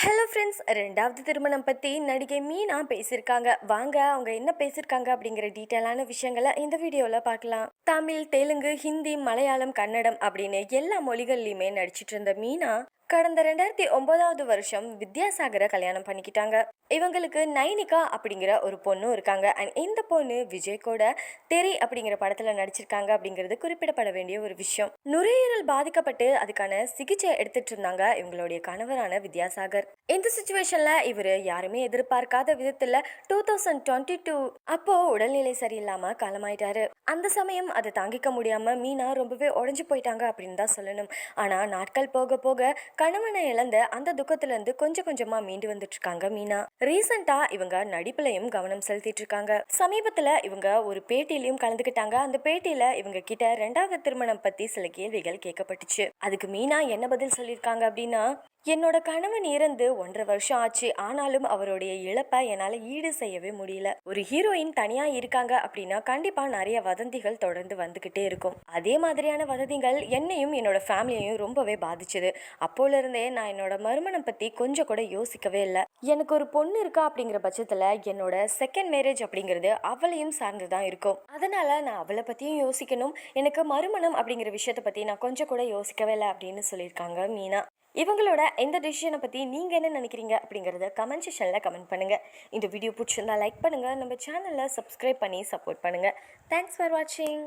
Hello friends ரெண்டாவது திருமணம் பற்றி நடிகை மீனா பேசியிருக்காங்க. வாங்க அவங்க என்ன பேசியிருக்காங்க அப்படிங்கிற டீட்டெயிலான விஷயங்களை இந்த வீடியோவில் பார்க்கலாம். தமிழ் தெலுங்கு ஹிந்தி மலையாளம் கன்னடம் அப்படின்னு எல்லா மொழிகள்லையுமே நடிச்சிட்டு இருந்த மீனா கடந்த ரெண்டாயிரத்தி ஒன்பதாவது வருஷம் வித்யாசாகரை கல்யாணம் பண்ணிக்கிட்டாங்க. இவங்களுக்கு நைனிகா அப்படிங்கிற ஒரு பொண்ணும் இருக்காங்க. அண்ட் இந்த பொண்ணு விஜய் கூட தெரி அப்படிங்கிற படத்துல நடிச்சிருக்காங்க அப்படிங்கிறது குறிப்பிடப்பட வேண்டிய ஒரு விஷயம். நுரையீரல் பாதிக்கப்பட்டு அதுக்கான சிகிச்சை எடுத்துட்டு இருந்தாங்க இவங்களுடைய கணவரான வித்யாசாகர். இந்த சுச்சுவேஷன்ல இவர் யாருமே எதிர்பார்க்காத விதத்துல டூ தௌசண்ட் டுவெண்ட்டி டூ அப்போ உடல்நிலை சரியில்லாம காலமாயிட்டாரு. அந்த சமயம் அதை தாங்கிக்க முடியாம மீனா ரொம்பவே உடஞ்சு போயிட்டாங்க அப்படின்னு தான் சொல்லணும். ஆனா நாட்கள் போக போக கணவனை இழந்த அந்த துக்கத்துல இருந்து கொஞ்சம் கொஞ்சமா மீண்டு வந்துட்டு இருக்காங்க மீனா. ரீசெண்டா இவங்க நடிப்புலையும் கவனம் செலுத்திட்டு இருக்காங்க சமீபத்துல இவங்க ஒரு பேட்டியிலையும் கலந்துக்கிட்டாங்க. அந்த பேட்டியில இவங்க கிட்ட ரெண்டாவது திருமணம் பத்தி சில கேள்விகள் கேட்கப்பட்டுச்சு. அதுக்கு மீனா என்ன பதில் சொல்லியிருக்காங்க அப்படின்னா என்னோட கணவன் இறந்து ஒன்றரை வருஷம் ஆச்சு. ஆனாலும் அவருடைய இழப்பை என்னால் ஈடு செய்யவே முடியல. ஒரு ஹீரோயின் தனியாக இருக்காங்க அப்படின்னா கண்டிப்பாக நிறைய வதந்திகள் தொடர்ந்து வந்துக்கிட்டே இருக்கும். அதே மாதிரியான வதந்திகள் என்னையும் என்னோட ஃபேமிலியையும் ரொம்பவே பாதிச்சது. அப்போல இருந்தே நான் என்னோட மறுமணம் பற்றி கொஞ்சம் கூட யோசிக்கவே இல்லை. எனக்கு ஒரு பொண்ணு இருக்கா அப்படிங்கிற பட்சத்தில் என்னோட செகண்ட் மேரேஜ் அப்படிங்கிறது அவளையும் சார்ந்து தான் இருக்கும். அதனால் நான் அவளை பற்றியும் யோசிக்கணும். எனக்கு மறுமணம் அப்படிங்கிற விஷயத்தை பற்றி நான் கொஞ்சம் கூட யோசிக்கவே இல்லை அப்படின்னு சொல்லியிருக்காங்க மீனா. இவங்களோட இந்த டிசிஷனை பற்றி நீங்கள் என்ன நினைக்கிறீங்க அப்படிங்கிறத கமெண்ட் செஷனில் கமெண்ட் பண்ணுங்கள் இந்த வீடியோ பிடிச்சிருந்தா லைக் பண்ணுங்கள் நம்ம சேனலில் சப்ஸ்கிரைப் பண்ணி சப்போர்ட் பண்ணுங்கள் தேங்க்ஸ் ஃபார் வாட்சிங்